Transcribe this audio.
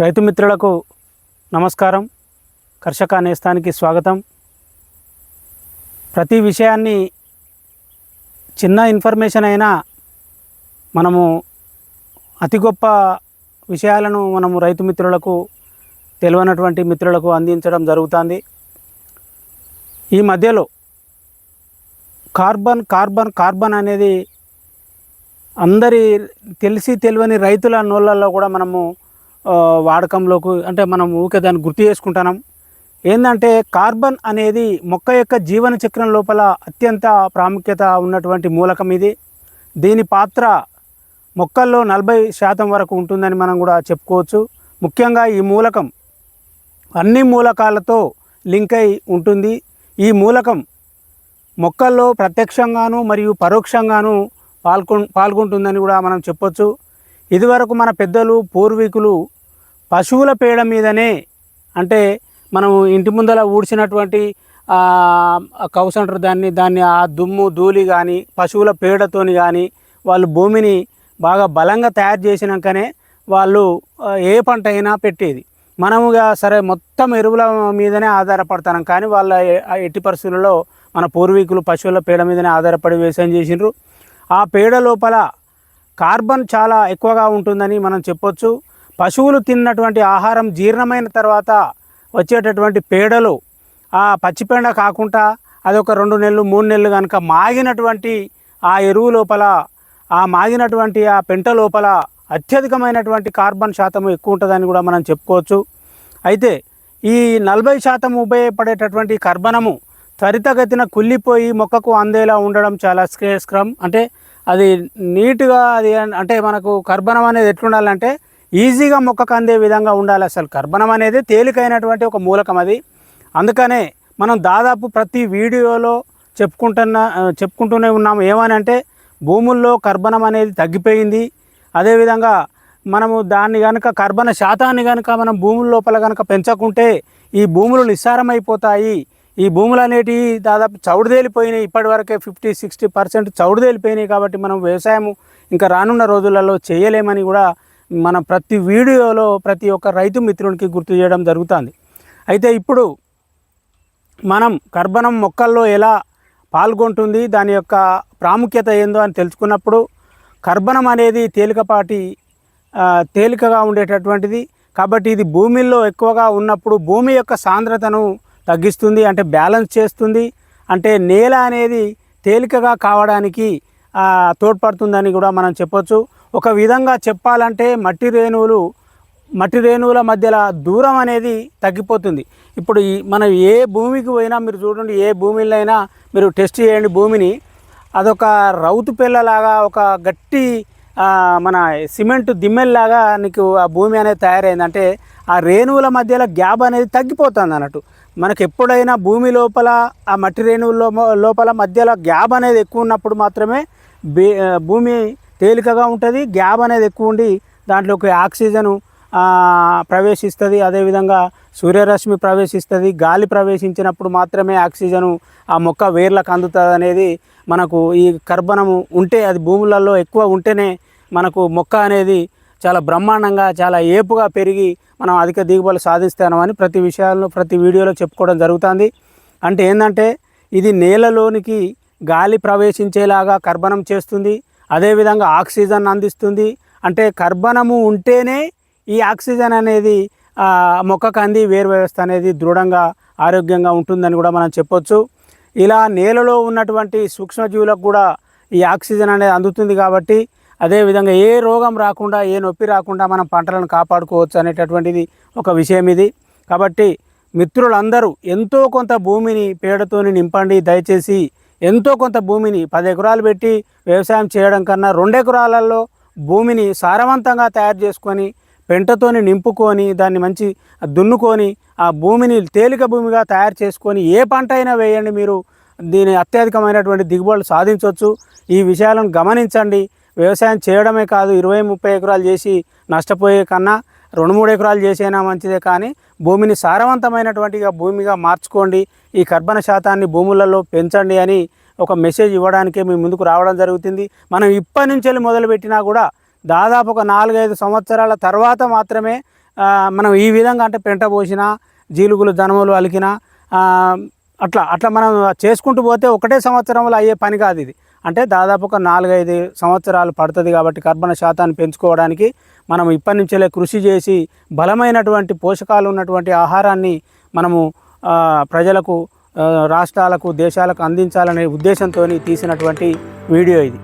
రైతు మిత్రులకు నమస్కారం. కర్షక నేస్తానికి స్వాగతం. ప్రతి విషయాన్ని చిన్న ఇన్ఫర్మేషన్ అయినా మనము అతి గొప్ప విషయాలను మనము రైతు మిత్రులకు తెలియనటువంటి మిత్రులకు అందించడం జరుగుతుంది. ఈ మధ్యలో కార్బన్ కార్బన్ కార్బన్ అనేది అందరి తెలిసి తెలియని రైతుల నోళ్ళల్లో కూడా మనము వాడకంలోకి అంటే మనం ఊకే దాన్ని గుర్తు చేసుకుంటున్నాం ఏంటంటే కార్బన్ అనేది మొక్క యొక్క జీవన చక్రం లోపల అత్యంత ప్రాముఖ్యత ఉన్నటువంటి మూలకం ఇది. దీని పాత్ర మొక్కల్లో నలభై శాతం వరకు ఉంటుందని మనం కూడా చెప్పుకోవచ్చు. ముఖ్యంగా ఈ మూలకం అన్ని మూలకాలతో లింక్ అయి ఉంటుంది. ఈ మూలకం మొక్కల్లో ప్రత్యక్షంగాను మరియు పరోక్షంగాను పాల్గొ పాల్గొంటుందని కూడా మనం చెప్పొచ్చు. ఇదివరకు మన పెద్దలు పూర్వీకులు పశువుల పేడ మీదనే అంటే మనం ఇంటి ముందర ఊడ్చినటువంటి ఆ, కౌస్ అంటారు దాన్ని దాన్ని ఆ దుమ్ము ధూళి కానీ పశువుల పేడతోని కానీ వాళ్ళు భూమిని బాగా బలంగా తయారు చేసినాకనే వాళ్ళు ఏ పంట అయినా పెట్టేది. మనముగా సరే మొత్తం ఎరువుల మీదనే ఆధారపడతాం కానీ వాళ్ళ ఎట్టి పరిస్థితులలో మన పూర్వీకులు పశువుల పేడ మీదనే ఆధారపడి వ్యవసాయం చేసిండ్రు. ఆ పేడ లోపల కార్బన్ చాలా ఎక్కువగా ఉంటుందని మనం చెప్పొచ్చు. పశువులు తిన్నటువంటి ఆహారం జీర్ణమైన తర్వాత వచ్చేటటువంటి పేడలు ఆ పచ్చిపేడ కాకుండా అదొక రెండు నెలలు మూడు నెలలు కనుక మాగినటువంటి ఆ ఎరువు లోపల ఆ మాగినటువంటి ఆ పెంట లోపల అత్యధికమైనటువంటి కార్బన్ శాతం ఎక్కువ ఉంటుందని కూడా మనం చెప్పుకోవచ్చు. అయితే ఈ నలభై శాతం ఉపయోగపడేటటువంటి కర్బనము త్వరితగతిన కుళ్ళిపోయి మొక్కకు అందేలా ఉండడం చాలా శ్రేయస్కరం. అంటే అది నీట్గా అది అంటే మనకు కర్బనం అనేది ఎట్లుండాలంటే ఈజీగా మొక్కకు అందే విధంగా ఉండాలి అసలు. కర్బనం అనేది తేలికైనటువంటి ఒక మూలకం అది. అందుకనే మనం దాదాపు ప్రతి వీడియోలో చెప్పుకుంటున్న చెప్పుకుంటూనే ఉన్నాము. ఏమని అంటే భూముల్లో కర్బనం అనేది తగ్గిపోయింది. అదేవిధంగా మనము దాన్ని కనుక కర్బన శాతాన్ని కనుక మనం భూముల లోపల కనుక పెంచకుంటే ఈ భూములు నిస్సారమైపోతాయి. ఈ భూములు అనేటివి దాదాపు ఇప్పటి ఇప్పటివరకే ఫిఫ్టీ సిక్స్టీ పర్సెంట్ చౌడుదేలిపోయినాయి కాబట్టి మనం వ్యవసాయం ఇంకా రానున్న రోజులలో చేయలేమని కూడా మనం ప్రతి వీడియోలో ప్రతి ఒక్క రైతు మిత్రునికి గుర్తు చేయడం జరుగుతుంది. అయితే ఇప్పుడు మనం కర్బనం మొక్కల్లో ఎలా పాల్గొంటుంది దాని యొక్క ప్రాముఖ్యత ఏందో అని తెలుసుకున్నప్పుడు కర్బనం అనేది తేలికపాటి తేలికగా ఉండేటటువంటిది. కాబట్టి ఇది భూమిలో ఎక్కువగా ఉన్నప్పుడు భూమి యొక్క సాంద్రతను తగ్గిస్తుంది అంటే బ్యాలెన్స్ చేస్తుంది. అంటే నేల అనేది తేలికగా కావడానికి తోడ్పడుతుందని కూడా మనం చెప్పొచ్చు. ఒక విధంగా చెప్పాలంటే మట్టి రేణువులు మట్టి రేణువుల మధ్యలో దూరం అనేది తగ్గిపోతుంది. ఇప్పుడు ఈ మనం ఏ భూమికి పోయినా మీరు చూడండి ఏ భూమిలో అయినా మీరు టెస్ట్ చేయండి భూమిని. అదొక రౌతు పిల్లలాగా ఒక గట్టి మన సిమెంట్ దిమ్మెల్లాగా నీకు ఆ భూమి అనేది తయారైంది. అంటే ఆ రేణువుల మధ్యలో గ్యాప్ అనేది తగ్గిపోతుంది అన్నట్టు. మనకు ఎప్పుడైనా భూమి లోపల ఆ మట్టి రేణువుల లోపల మధ్యలో గ్యాప్ అనేది ఎక్కువ ఉన్నప్పుడు మాత్రమే భూమి తేలికగా ఉంటుంది. గ్యాప్ అనేది ఎక్కువ ఉండి దాంట్లోకి ఆక్సిజను ప్రవేశిస్తుంది. అదేవిధంగా సూర్యరశ్మి ప్రవేశిస్తుంది. గాలి ప్రవేశించినప్పుడు మాత్రమే ఆక్సిజను ఆ మొక్క వేర్లకు అందుతుంది అనేది మనకు ఈ కర్బనము ఉంటే అది భూములలో ఎక్కువ ఉంటేనే మనకు మొక్క అనేది చాలా బ్రహ్మాండంగా చాలా ఏపుగా పెరిగి మనం అధిక దిగుబడులు సాధిస్తామని ప్రతి విషయాల్లో ప్రతి వీడియోలో చెప్పుకోవడం జరుగుతుంది. అంటే ఏంటంటే ఇది నేలలోనికి గాలి ప్రవేశించేలాగా కర్బనం చేస్తుంది. అదేవిధంగా ఆక్సిజన్ అందిస్తుంది. అంటే కర్బనము ఉంటేనే ఈ ఆక్సిజన్ అనేది మొక్కకు అంది వేరు వ్యవస్థ అనేది దృఢంగా ఆరోగ్యంగా ఉంటుందని కూడా మనం చెప్పొచ్చు. ఇలా నేలలో ఉన్నటువంటి సూక్ష్మజీవులకు కూడా ఈ ఆక్సిజన్ అనేది అందుతుంది కాబట్టి అదేవిధంగా ఏ రోగం రాకుండా ఏ నొప్పి రాకుండా మనం పంటలను కాపాడుకోవచ్చు అనేటటువంటిది ఒక విషయం ఇది. కాబట్టి మిత్రులందరూ ఎంతో కొంత భూమిని పేడతోని నింపండి. దయచేసి ఎంతో కొంత భూమిని పది ఎకరాలు పెట్టి వ్యవసాయం చేయడం కన్నా రెండు ఎకరాలలో భూమిని సారవంతంగా తయారు చేసుకొని పెంటతోని నింపుకొని దాన్ని మంచి దున్నుకొని ఆ భూమిని తేలిక భూమిగా తయారు చేసుకొని ఏ పంట అయినా వేయండి మీరు. దీని అత్యధికమైనటువంటి దిగుబడులు సాధించవచ్చు. ఈ విషయాలను గమనించండి. వ్యవసాయం చేయడమే కాదు ఇరవై ముప్పై ఎకరాలు చేసి నష్టపోయే కన్నా రెండు మూడు ఎకరాలు చేసైనా మంచిదే కానీ భూమిని సారవంతమైనటువంటిగా భూమిగా మార్చుకోండి. ఈ కర్బన శాతాన్ని భూములలో పెంచండి అని ఒక మెసేజ్ ఇవ్వడానికే మేము ముందుకు రావడం జరుగుతుంది. మనం ఇప్పటి నుంచి వెళ్ళి మొదలుపెట్టినా కూడా దాదాపు ఒక నాలుగైదు సంవత్సరాల తర్వాత మాత్రమే మనం ఈ విధంగా అంటే పెంట పోసినా జీలుగులు జనములు అలికినా అట్లా అట్లా మనం చేసుకుంటూ పోతే ఒకటే సంవత్సరంలో అయ్యే పని కాదు ఇది. అంటే దాదాపు ఒక నాలుగైదు సంవత్సరాలు పడుతుంది కాబట్టి కర్బన శాతాన్ని పెంచుకోవడానికి మనం ఇప్పటి నుంచేలే కృషి చేసి బలమైనటువంటి పోషకాలు ఉన్నటువంటి ఆహారాన్ని మనము ప్రజలకు రాష్ట్రాలకు దేశాలకు అందించాలనే ఉద్దేశంతో తీసినటువంటి వీడియో ఇది.